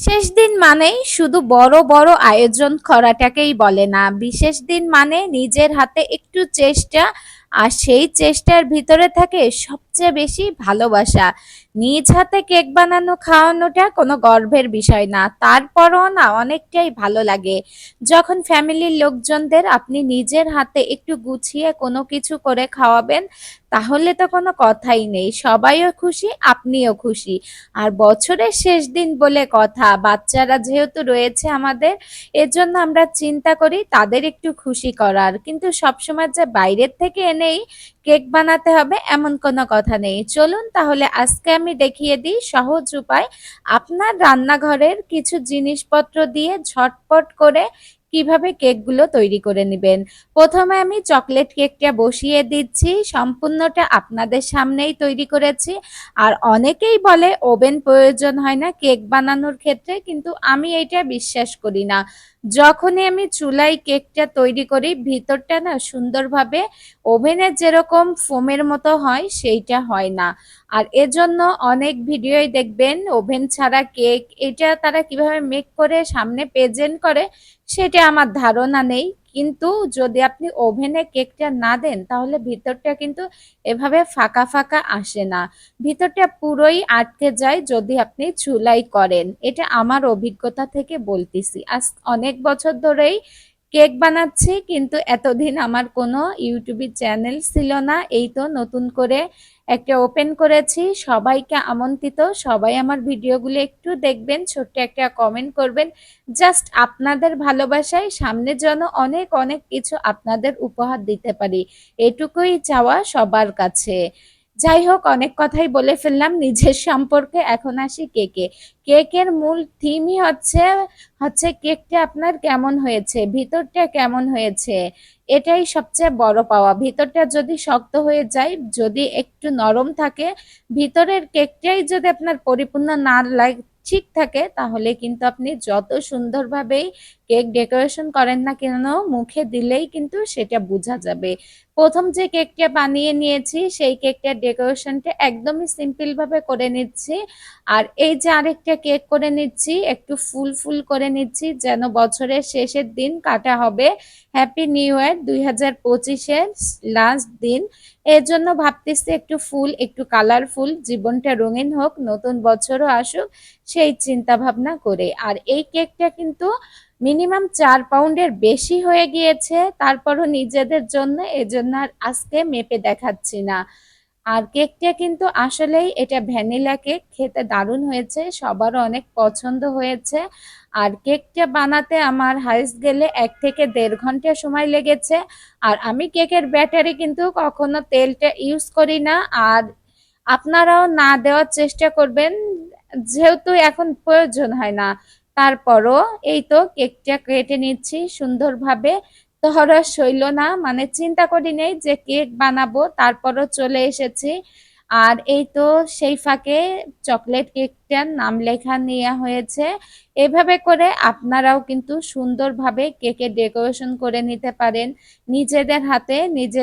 শেষ দিন মানেই শুধু বড় বড় আয়োজন করাটাকেই বলে না। বিশেষ দিন মানে নিজের হাতে একটু চেষ্টা, আর সেই চেষ্টার ভিতরে থাকে সবচেয়ে বেশি ভালোবাসা। নিজ হাতে কেক বানানো, খাওয়ানোটা কোনো গর্বের বিষয় না। তারপরও না, অনেকটাই ভালো লাগে। যখন ফ্যামিলির লোকজনদের আপনি নিজের হাতে একটু গুছিয়ে কোনো কিছু করে খাওয়াবেন, তাহলে তো কোনো কথাই নেই। সবাইও খুশি, আপনিও খুশি। আর বছরের শেষ দিন বলে কথা, বাচ্চারা যেহেতু রয়েছে আমাদের, এজন্য আমরা চিন্তা করি তাদের একটু খুশি করার। কিন্তু সবসময় যে বাইরের থেকে এনেই কেক বানাতে হবে, এমন কোনো কথা নেই। চলুন তাহলে আজকে আমি দেখিয়ে দিই সহজ উপায় আপনার রান্নাঘরের কিছু জিনিসপত্র দিয়ে ঝটপট করে কীভাবে কেকগুলো তৈরি করে নেবেন? প্রথমে আমি চকলেট কেকটা বসিয়ে দিচ্ছি, সম্পূর্ণটা আপনাদের সামনেই তৈরি করেছি। আর অনেকেই বলে, ওভেন প্রয়োজন হয় না কেক বানানোর ক্ষেত্রে, কিন্তু আমি এটা বিশ্বাস করি না। যখনই আমি চুলায় কেকটা তৈরি করি, ভিতরটা না সুন্দরভাবে ওভেনের যেরকম ফোমের মতো হয়, সেইটা হয় না। আর এজন্য অনেক ভিডিওই দেখবেন, ওভেন ছাড়া কেক, এটা তারা কীভাবে মেক করে, সামনে প্রেজেন্ট করে, সেটা আমার ধারণা নেই, কিন্তু যদি আপনি ওভেনে কেকটা না দেন, তাহলে ভিতরটা কিন্তু এভাবে ফাঁকা ফাঁকা আসে না। ভিতরটা পুরোই আটকে যায় যদি আপনি চুলাই করেন। এটা আমার অভিজ্ঞতা থেকে বলতেছি। আজ অনেক বছর ধরেই কেক বানাচ্ছি, কিন্তু এতদিন আমার কোনো ইউটিউবে চ্যানেল ছিল না। এই তো নতুন করে একটা ওপেন করেছি। সবাইকে আমন্ত্রিত। সবাই আমার ভিডিওগুলো একটু দেখবেন, ছোট্ট একটা কমেন্ট করবেন। জাস্ট আপনাদের ভালোবাসায় সামনে যেন অনেক অনেক কিছু আপনাদের উপহার দিতে পারি। এটুকুই চাওয়া সবার কাছে। যাই হোক অনেক কথাই বলে ফেললাম। নিজের সম্পর্কে এখন আসি কেকে। কেকের মূল থিমই হচ্ছে হচ্ছে কেকটা আপনার কেমন হয়েছে, ভিতরটা কেমন হয়েছে? এটাই সবচেয়ে বড় পাওয়া। ভিতরটা যদি শক্ত হয়ে যায়, যদি একটু নরম থাকে, ভিতরের কেকটাই যদি আপনার পরিপূর্ণ না লাগ, ঠিক থাকে, তাহলে কিন্তু আপনি যত সুন্দরভাবেই কেক ডেকোরেশন করেন না কেন? মুখে দিলেই কিন্তু সেটা বোঝা যাবে। প্রথম যে কেকটা বানিয়ে নিয়েছি, সেই কেকটার ডেকোরেশনটা একদমই সিম্পল ভাবে করে নিচ্ছি। আর এই যে আরেকটা কেক করে নিচ্ছি, একটু ফুল ফুল করে নিচ্ছি, যেন বছরের শেষের দিন কাটা হবে। হ্যাপি নিউ ইয়ার দুই হাজার পঁচিশের লাস্ট দিন। এর জন্য ভাবতেছি একটু ফুল, একটু কালারফুল জীবনটা রঙিন হোক, নতুন বছরও আসুক, সেই চিন্তা ভাবনা করে। আর এই কেকটা কিন্তু মিনিমাম চার পাউন্ডের বেশি হয়ে গিয়েছে, তারপরও নিজেদের জন্য এজন্য আর আজকে মেপে দেখাচ্ছি না। আর কেকটা কিন্তু আসলেই এটা ভ্যানিলা কেক, খেতে দারুণ হয়েছে, সবারও অনেক পছন্দ হয়েছে। আর কেকটা বানাতে আমার হাইস্ট গেলে এক থেকে দেড় ঘণ্টা সময় লেগেছে। আর আমি কেকের ব্যাটারি কিন্তু কখনো তেলটা ইউজ করি না। আর আপনারাও না দেওয়ার চেষ্টা করবেন, যেহেতু এখন প্রয়োজন হয় না। তারপরও এই তো কেকটা কেটে নিচ্ছি, সুন্দরভাবে। তহরস হইল না মানে চিন্তা করি নেই যে কেক বানাবো, তারপরও চলে এসেছি। আর এই তো সেই ফাঁকে চকলেট কেকটার নাম লেখা নেওয়া হয়েছে। এভাবে করে আপনারাও কিন্তু সুন্দরভাবে কেকের ডেকোরেশন করে নিতে পারেন। নিজেদের হাতে, নিজের